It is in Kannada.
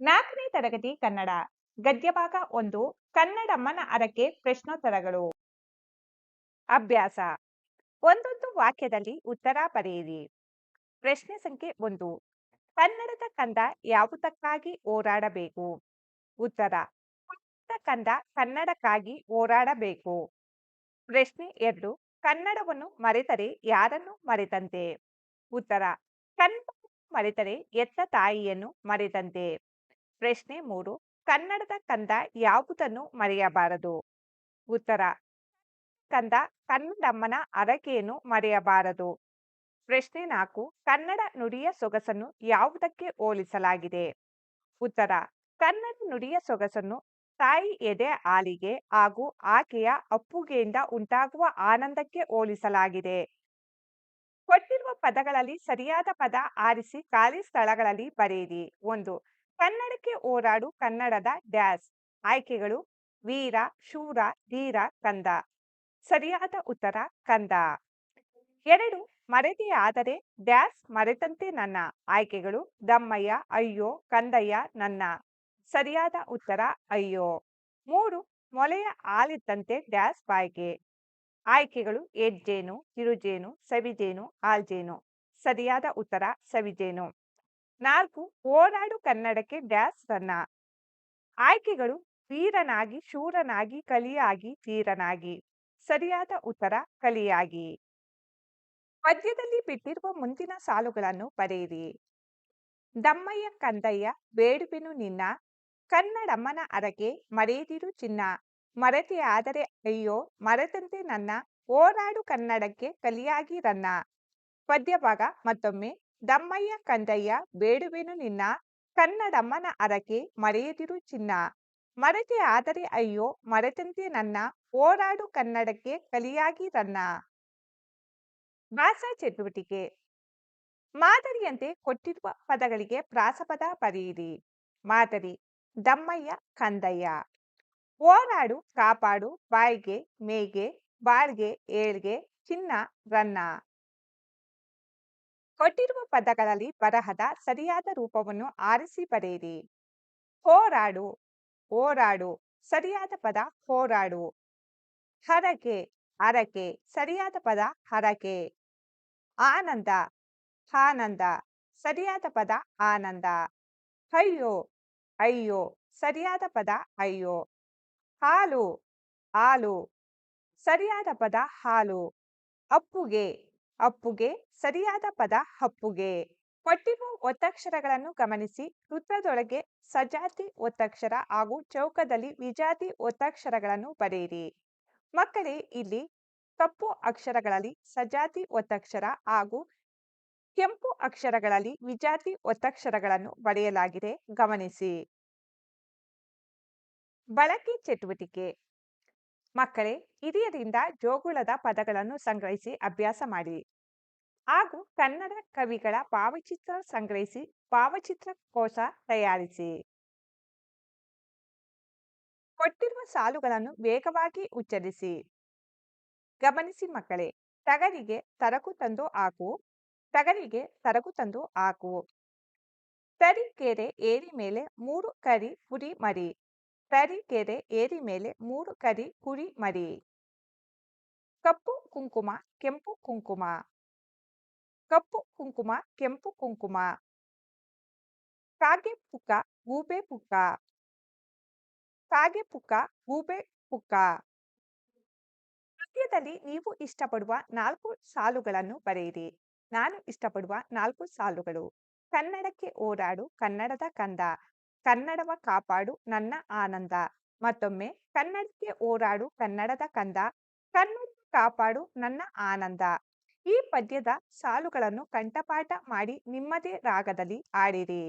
ನಾಲ್ಕನೇ ತರಗತಿ ಕನ್ನಡ, ಗದ್ಯಭಾಗ ಒಂದು ಕನ್ನಡಮ್ಮನ ಅರಕೆ ಪ್ರಶ್ನೋತ್ತರಗಳು. ಅಭ್ಯಾಸ. ಒಂದೊಂದು ವಾಕ್ಯದಲ್ಲಿ ಉತ್ತರ ಬರೆಯಿರಿ ಪ್ರಶ್ನೆ ಸಂಖ್ಯೆ ಒಂದು, ಕನ್ನಡದ ಕಂದ ಯಾವುದಕ್ಕಾಗಿ ಹೋರಾಡಬೇಕು? ಉತ್ತರ ಕಂದ ಕನ್ನಡಕ್ಕಾಗಿ ಹೋರಾಡಬೇಕು. ಪ್ರಶ್ನೆ ಎರಡು, ಕನ್ನಡವನ್ನು ಮರೆತರೆ ಯಾರನ್ನು ಮರೆತಂತೆ? ಉತ್ತರ ಕನ್ನಡ ಮರೆತರೆ ಎತ್ತ ತಾಯಿಯನ್ನು ಮರೆತಂತೆ? ಪ್ರಶ್ನೆ ಮೂರು, ಕನ್ನಡದ ಕಂದ ಯಾವುದನ್ನು ಮರೆಯಬಾರದು? ಉತ್ತರ, ಕಂದ ಕನ್ನಡಮ್ಮನ ಅರಕೆಯನ್ನು ಮರೆಯಬಾರದು. ಪ್ರಶ್ನೆ ನಾಲ್ಕು, ಕನ್ನಡ ನುಡಿಯ ಸೊಗಸನ್ನು ಯಾವುದಕ್ಕೆ ಹೋಲಿಸಲಾಗಿದೆ? ಉತ್ತರ, ಕನ್ನಡ ನುಡಿಯ ಸೊಗಸನ್ನು ತಾಯಿ ಎದೆ ಆಲಿಗೆ ಹಾಗೂ ಆಕೆಯ ಅಪ್ಪುಗೆಯಿಂದ ಉಂಟಾಗುವ ಆನಂದಕ್ಕೆ ಹೋಲಿಸಲಾಗಿದೆ. ಕೊಟ್ಟಿರುವ ಪದಗಳಲ್ಲಿ ಸರಿಯಾದ ಪದ ಆರಿಸಿ ಖಾಲಿ ಸ್ಥಳಗಳಲ್ಲಿ ಬರೆಯಿರಿ. ಒಂದು ಕನ್ನಡಕ್ಕೆ ಓಡಾಡು ಕನ್ನಡದ ಡ್ಯಾಸ್, ಆಯ್ಕೆಗಳು ವೀರ, ಶೂರ, ಧೀರ, ಕಂದ. ಸರಿಯಾದ ಉತ್ತರ ಕಂದ. ಎರಡು ಆದರೆ ಡ್ಯಾಸ್ ಮರೆತಂತೆ ನನ್ನ. ಆಯ್ಕೆಗಳು ದಮ್ಮಯ್ಯ, ಅಯ್ಯೋ, ಕಂದಯ್ಯ, ನನ್ನ. ಸರಿಯಾದ ಉತ್ತರ ಅಯ್ಯೋ. ಮೂರು, ಮೊಲೆಯ ಹಾಲಿದ್ದಂತೆ ಡ್ಯಾಸ್ ಬಾಯ್ಗೆ. ಆಯ್ಕೆಗಳು ಏಜ್ಜೇನು ಕಿರುಜೇನು ಸವಿಜೇನು, ಆಲ್ಜೇನು. ಸರಿಯಾದ ಉತ್ತರ ಸವಿಜೇನು. ನಾಲ್ಕು, ಓಡಾಡು ಕನ್ನಡಕ್ಕೆ ಡ್ಯಾಸ್ ರನ್ನ. ಆಯ್ಕೆಗಳು ವೀರನಾಗಿ, ಶೂರನಾಗಿ, ಕಲಿಯಾಗಿ ವೀರನಾಗಿ ಸರಿಯಾದ ಉತ್ತರ, ಕಲಿಯಾಗಿ. ಪದ್ಯದಲ್ಲಿ ಬಿಟ್ಟಿರುವ ಮುಂದಿನ ಸಾಲುಗಳನ್ನು ಬರೆಯಿರಿ. ದಮ್ಮಯ್ಯ, ಕಂದಯ್ಯ ಬೇಡುಬಿನು ನಿನ್ನ. ಕನ್ನಡಮ್ಮನ ಅರಕೆ, ಮರೆಯದಿರು ಚಿನ್ನ. ಮರೆತೆ ಆದರೆ ಅಯ್ಯೋ, ಮರೆತಂತೆ ನನ್ನ. ಓರಾಡು ಕನ್ನಡಕ್ಕೆ ಕಲಿಯಾಗಿ ರನ್ನ. ಪದ್ಯ ಭಾಗ ಮತ್ತೊಮ್ಮೆ. ದಮ್ಮಯ್ಯ ಕಂದಯ್ಯ ಬೇಡುವೆನು ನಿನ್ನ ಕನ್ನಡಮ್ಮನ ಅರಕೆ ಮರೆಯದಿರು ಚಿನ್ನ. ಮರೆತೆ ಆದರೆ ಅಯ್ಯೋ ಮರೆತಂತೆ ನನ್ನ ಓಡಾಡು ಕನ್ನಡಕ್ಕೆ ಕಲಿಯಾಗಿ ರನ್ನ. ಭಾಷಾ ಚಟುವಟಿಕೆ. ಮಾದರಿಯಂತೆ ಕೊಟ್ಟಿರುವ ಪದಗಳಿಗೆ ಪ್ರಾಸಪದ ಬರೆಯಿರಿ. ಮಾದರಿ ದಮ್ಮಯ್ಯ ಕಂದಯ್ಯ. ಓರಾಡು ಕಾಪಾಡು ಬಾಯ್ಗೆ ಮೇಗೆ ಬಾಳ್ಗೆ ಏಳ್ಗೆ ಚಿನ್ನ ರನ್ನ. ಕೊಟ್ಟಿರುವ ಪದಗಳಲ್ಲಿ ಬರಹದ ಸರಿಯಾದ ರೂಪವನ್ನು ಆರಿಸಿ ಬರೆಯಿರಿ. ಹೋರಾಡು ಹೋರಾಡು, ಸರಿಯಾದ ಪದ ಹೋರಾಡು. ಹರಕೆ ಅರಕೆ ಸರಿಯಾದ ಪದ ಹರಕೆ. ಆನಂದ ಆನಂದ, ಸರಿಯಾದ ಪದ ಆನಂದ. ಅಯ್ಯೋ ಅಯ್ಯೋ, ಸರಿಯಾದ ಪದ ಅಯ್ಯೋ. ಹಾಲು ಹಾಲು, ಸರಿಯಾದ ಪದ ಹಾಲು. ಅಪ್ಪುಗೆ ಅಪ್ಪುಗೆ, ಸರಿಯಾದ ಪದ ಹಪ್ಪುಗೆ. ಕೊಟ್ಟಿರುವ ಒತ್ತಕ್ಷರಗಳನ್ನು ಗಮನಿಸಿ ವೃತ್ತದೊಳಗೆ ಸಜಾತಿ ಒತ್ತಕ್ಷರ ಹಾಗೂ ಚೌಕದಲ್ಲಿ ವಿಜಾತಿ ಒತ್ತಕ್ಷರಗಳನ್ನು ಬರೆಯಿರಿ. ಮಕ್ಕಳೇ, ಇಲ್ಲಿ ಕಪ್ಪು ಅಕ್ಷರಗಳಲ್ಲಿ ಸಜಾತಿ ಒತ್ತಕ್ಷರ ಹಾಗೂ ಕೆಂಪು ಅಕ್ಷರಗಳಲ್ಲಿ ವಿಜಾತಿ ಒತ್ತಕ್ಷರಗಳನ್ನು ಬರೆಯಲಾಗಿದೆ. ಗಮನಿಸಿ. ಬಳಕೆ ಚಟುವಟಿಕೆ. ಮಕ್ಕಳೇ, ಹಿರಿಯರಿಂದ ಜೋಗುಳದ ಪದಗಳನ್ನು ಸಂಗ್ರಹಿಸಿ ಅಭ್ಯಾಸ ಮಾಡಿ. ಹಾಗೂ ಕನ್ನಡ ಕವಿಗಳ ಭಾವಚಿತ್ರ ಸಂಗ್ರಹಿಸಿ ಭಾವಚಿತ್ರ ಕೋಶ ತಯಾರಿಸಿ. ಕೊಟ್ಟಿರುವ ಸಾಲುಗಳನ್ನು ವೇಗವಾಗಿ ಉಚ್ಚರಿಸಿ. ಗಮನಿಸಿ ಮಕ್ಕಳೇ, ತಗರಿಗೆ ತರಕು ತಂದು ಹಾಕು, ತಗರಿಗೆ ತರಕು ತಂದು ಹಾಕು. ತರೀಕೆರೆ ಏರಿ ಮೇಲೆ ಮೂರು ಕರಿ ಪುರಿ ಮರಿ. ತರೀಕೆರೆ ಏರಿ ಮೇಲೆ ಮೂರು ಕರಿ ಕುರಿ ಮರಿ. ಕಪ್ಪು ಕುಂಕುಮ, ಕೆಂಪು ಕುಂಕುಮ. ಕಪ್ಪು ಕುಂಕುಮ, ಕೆಂಪು ಕುಂಕುಮ. ಕಾಗೆ ಪುಕ್ಕ, ಗೂಬೆ ಪುಕ್ಕ. ಕಾಗೆ ಪುಕ್ಕ, ಗೂಬೆ ಪುಕ್ಕ. ಪದ್ಯದಲ್ಲಿ ನೀವು ಇಷ್ಟಪಡುವ ನಾಲ್ಕು ಸಾಲುಗಳನ್ನು ಬರೆಯಿರಿ. ನಾನು ಇಷ್ಟಪಡುವ ನಾಲ್ಕು ಸಾಲುಗಳು. ಕನ್ನಡಕ್ಕೆ ಓಡಾಡು ಕನ್ನಡದ ಕಂದ. ಕನ್ನಡವ ಕಾಪಾಡು, ನನ್ನ ಆನಂದ. ಮತ್ತೊಮ್ಮೆ, ಕನ್ನಡಕ್ಕೆ ಓರಾಡು ಕನ್ನಡದ ಕಂದ. ಕನ್ನಡ ಕಾಪಾಡು, ನನ್ನ ಆನಂದ. ಈ ಪದ್ಯದ ಸಾಲುಗಳನ್ನು ಕಂಠಪಾಠ ಮಾಡಿ, ನಿಮ್ಮದೇ ರಾಗದಲ್ಲಿ ಆಡಿರಿ